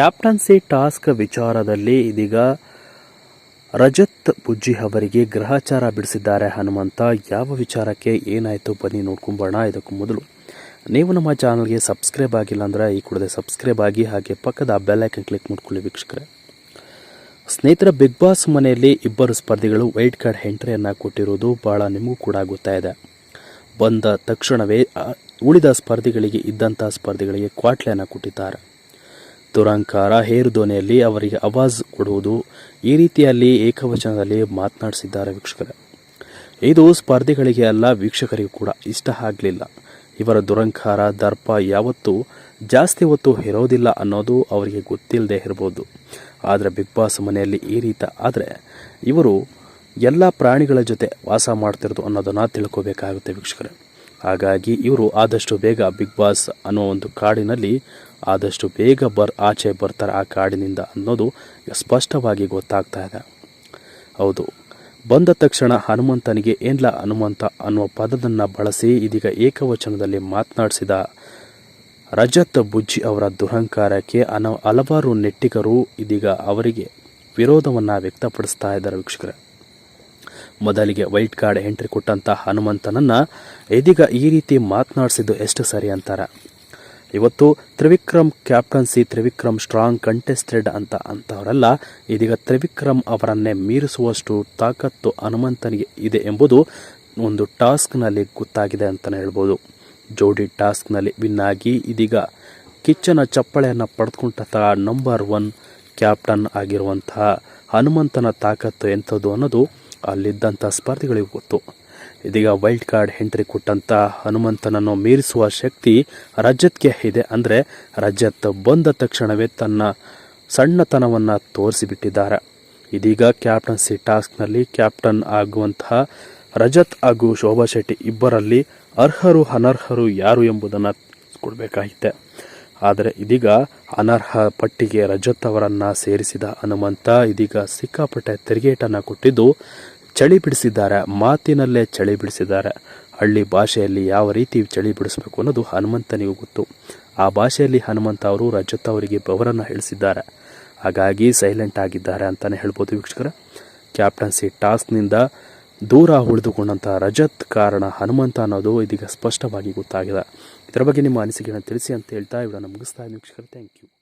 Captaincy task ವಿಚಾರದಲ್ಲಿ ಇದೀಗ ರಜತ್ ಬುಜ್ಜಿ ಅವರಿಗೆ ಗ್ರಹಚಾರ ಬಿಡಿಸಿದ್ದಾರೆ. ಹನುಮಂತ, ಯಾವ ವಿಚಾರಕ್ಕೆ ಏನಾಯಿತು? ಬನ್ನಿ ನೋಡ್ಕೊಂಬೋಣ. ಇದಕ್ಕೂ ಮೊದಲು ನೀವು ನಮ್ಮ ಚಾನಲ್ಗೆ ಸಬ್ಸ್ಕ್ರೈಬ್ ಆಗಿಲ್ಲ ಅಂದರೆ ಈ ಕೂಡದೆ ಸಬ್ಸ್ಕ್ರೈಬ್ ಆಗಿ ಹಾಗೆ ಪಕ್ಕದ ಬೆಲ್ ಐಕನ್ ಕ್ಲಿಕ್ ಮಾಡ್ಕೊಳ್ಳಿ ವೀಕ್ಷಕರೇ. ಸ್ನೇಹಿತರ, ಬಿಗ್ ಬಾಸ್ ಮನೆಯಲ್ಲಿ ಇಬ್ಬರು ಸ್ಪರ್ಧಿಗಳು ವೈಟ್ ಕಾರ್ಡ್ ಎಂಟ್ರಿಯನ್ನು ಕೊಟ್ಟಿರುವುದು ಭಾಳ ನಿಮಗೂ ಕೂಡ ಗೊತ್ತಾಯಿದೆ ಬಂದ ತಕ್ಷಣವೇ ಉಳಿದ ಸ್ಪರ್ಧಿಗಳಿಗೆ ಇದ್ದಂಥ ಸ್ಪರ್ಧಿಗಳಿಗೆ ಕ್ವಾಟ್ಲೆಯನ್ನು ಕೊಟ್ಟಿದ್ದಾರೆ. ದುರಂಕಾರ ಹೇರು ಧ್ವನಿಯಲ್ಲಿ ಅವರಿಗೆ ಆವಾಜ್ ಕೊಡುವುದು ಈ ರೀತಿಯಲ್ಲಿ ಏಕವಚನದಲ್ಲಿ ಮಾತನಾಡಿಸಿದ್ದಾರೆ ವೀಕ್ಷಕರೇ. ಇದು ಸ್ಪರ್ಧಿಗಳಿಗೆ ಅಲ್ಲ, ವೀಕ್ಷಕರಿಗೂ ಕೂಡ ಇಷ್ಟ ಆಗಲಿಲ್ಲ. ಇವರ ದುರಂಕಾರ, ದರ್ಪ ಯಾವತ್ತೂ ಜಾಸ್ತಿ ಹೊತ್ತು ಇರೋದಿಲ್ಲ ಅನ್ನೋದು ಅವರಿಗೆ ಗೊತ್ತಿಲ್ಲದೆ ಇರ್ಬೋದು. ಆದರೆ ಬಿಗ್ ಬಾಸ್ ಮನೆಯಲ್ಲಿ ಈ ರೀತಿ ಆದರೆ ಇವರು ಎಲ್ಲ ಪ್ರಾಣಿಗಳ ಜೊತೆ ವಾಸ ಮಾಡ್ತಿರೋದು ಅನ್ನೋದನ್ನು ತಿಳ್ಕೋಬೇಕಾಗುತ್ತೆ ವೀಕ್ಷಕರೇ. ಹಾಗಾಗಿ ಇವರು ಆದಷ್ಟು ಬೇಗ ಬಿಗ್ ಬಾಸ್ ಅನ್ನೋ ಒಂದು ಕಾಡಿನಲ್ಲಿ ಆದಷ್ಟು ಬೇಗ ಬರ್, ಆಚೆ ಬರ್ತಾರೆ ಆ ಕಾಡಿನಿಂದ ಅನ್ನೋದು ಸ್ಪಷ್ಟವಾಗಿ ಗೊತ್ತಾಗ್ತಾ ಇದೆ. ಹೌದು. ಬಂದ ತಕ್ಷಣ ಹನುಮಂತನಿಗೆ ಏನ್ಲ ಹನುಮಂತ ಅನ್ನುವ ಪದವನ್ನು ಬಳಸಿ ಇದೀಗ ಏಕವಚನದಲ್ಲಿ ಮಾತನಾಡಿಸಿದ ರಜತ್ ಬುಜ್ಜಿ ಅವರ ದುರಹಂಕಾರಕ್ಕೆ ಅನ, ಹಲವಾರು ನೆಟ್ಟಿಗರು ಇದೀಗ ಅವರಿಗೆ ವಿರೋಧವನ್ನು ವ್ಯಕ್ತಪಡಿಸ್ತಾ ಇದ್ದಾರೆ ವೀಕ್ಷಕರೇ. ಮೊದಲಿಗೆ ವೈಟ್ ಕಾರ್ಡ್ ಎಂಟ್ರಿ ಕೊಟ್ಟಂತ ಹನುಮಂತನನ್ನ ಇದೀಗ ಈ ರೀತಿ ಮಾತನಾಡಿಸಿದ್ದು ಎಷ್ಟು ಸರಿ ಅಂತಾರೆ. ಇವತ್ತು Trivikram captaincy Trivikram strong contested ಅಂತ ಅಂತವರೆಲ್ಲ, ಇದೀಗ ತ್ರಿವಿಕ್ರಮ್ ಅವರನ್ನೇ ಮೀರಿಸುವಷ್ಟು ತಾಕತ್ತು ಹನುಮಂತನಿಗೆ ಇದೆ ಎಂಬುದು ಒಂದು ಟಾಸ್ಕ್ನಲ್ಲಿ ಗೊತ್ತಾಗಿದೆ ಅಂತಲೇ ಹೇಳ್ಬೋದು. ಜೋಡಿ ಟಾಸ್ಕ್ನಲ್ಲಿ ವಿನ್ ಆಗಿ ಇದೀಗ ಕಿಚ್ಚನ ಚಪ್ಪಳೆಯನ್ನು ಪಡೆದುಕೊಂಡಂತಹ ನಂಬರ್ ಒನ್ ಕ್ಯಾಪ್ಟನ್ ಆಗಿರುವಂತಹ ಹನುಮಂತನ ತಾಕತ್ತು ಎಂಥದ್ದು ಅನ್ನೋದು ಅಲ್ಲಿದ್ದಂಥ ಸ್ಪರ್ಧಿಗಳಿಗೂ ಗೊತ್ತು. ಇದೀಗ ವೈಲ್ಡ್ ಕಾರ್ಡ್ ಎಂಟ್ರಿ ಕೊಟ್ಟಂಥ ಹನುಮಂತನನ್ನು ಮೀರಿಸುವ ಶಕ್ತಿ ರಜತ್ಗೆ ಇದೆ ಅಂದರೆ ರಜತ್ ಬಂದ ತಕ್ಷಣವೇ ತನ್ನ ಸಣ್ಣತನವನ್ನು ತೋರಿಸಿಬಿಟ್ಟಿದ್ದಾರೆ. ಇದೀಗ ಕ್ಯಾಪ್ಟನ್ಸಿ ಟಾಸ್ಕ್ನಲ್ಲಿ ಕ್ಯಾಪ್ಟನ್ ಆಗುವಂತಹ ರಜತ್ ಹಾಗೂ ಶೋಭಾ ಶೆಟ್ಟಿ ಇಬ್ಬರಲ್ಲಿ ಅರ್ಹರು ಅನರ್ಹರು ಯಾರು ಎಂಬುದನ್ನು ಕೊಡಬೇಕಾಗಿದೆ ಆದರೆ ಇದೀಗ ಅನರ್ಹ ಪಟ್ಟಿಗೆ ರಜತ್ ಅವರನ್ನು ಸೇರಿಸಿದ ಹನುಮಂತ ಇದೀಗ ಸಿಕ್ಕಾಪಟ್ಟೆ ತಿರುಗೇಟನ್ನು ಕೊಟ್ಟಿದ್ದು ಚಳಿ ಬಿಡಿಸಿದ್ದಾರೆ, ಮಾತಿನಲ್ಲೇ ಚಳಿ ಬಿಡಿಸಿದ್ದಾರೆ. ಹಳ್ಳಿ ಭಾಷೆಯಲ್ಲಿ ಯಾವ ರೀತಿ ಚಳಿ ಬಿಡಿಸಬೇಕು ಅನ್ನೋದು ಹನುಮಂತನಿಗೂ ಗೊತ್ತು. ಆ ಭಾಷೆಯಲ್ಲಿ ಹನುಮಂತ ಅವರು ರಜತ್ ಅವರಿಗೆ ಬೆವರನ್ನು ಹೇಳಿಸಿದ್ದಾರೆ. ಹಾಗಾಗಿ ಸೈಲೆಂಟ್ ಆಗಿದ್ದಾರೆ ಅಂತಲೇ ಹೇಳ್ಬೋದು ವೀಕ್ಷಕರ. ಕ್ಯಾಪ್ಟನ್ಸಿ ಟಾಸ್ಕ್ನಿಂದ ದೂರ ಉಳಿದುಕೊಂಡಂಥ ರಜತ್ ಕಾರಣ ಹನುಮಂತ ಅನ್ನೋದು ಇದೀಗ ಸ್ಪಷ್ಟವಾಗಿ ಗೊತ್ತಾಗಿದೆ. ಇದರ ಬಗ್ಗೆ ನಿಮ್ಮ ಅನಿಸಿಕೆಯನ್ನು ತಿಳಿಸಿ ಅಂತ ಹೇಳ್ತಾ ಇವರನ್ನು ಮುಗಿಸ್ತಾ ವೀಕ್ಷಕರು ಥ್ಯಾಂಕ್ ಯು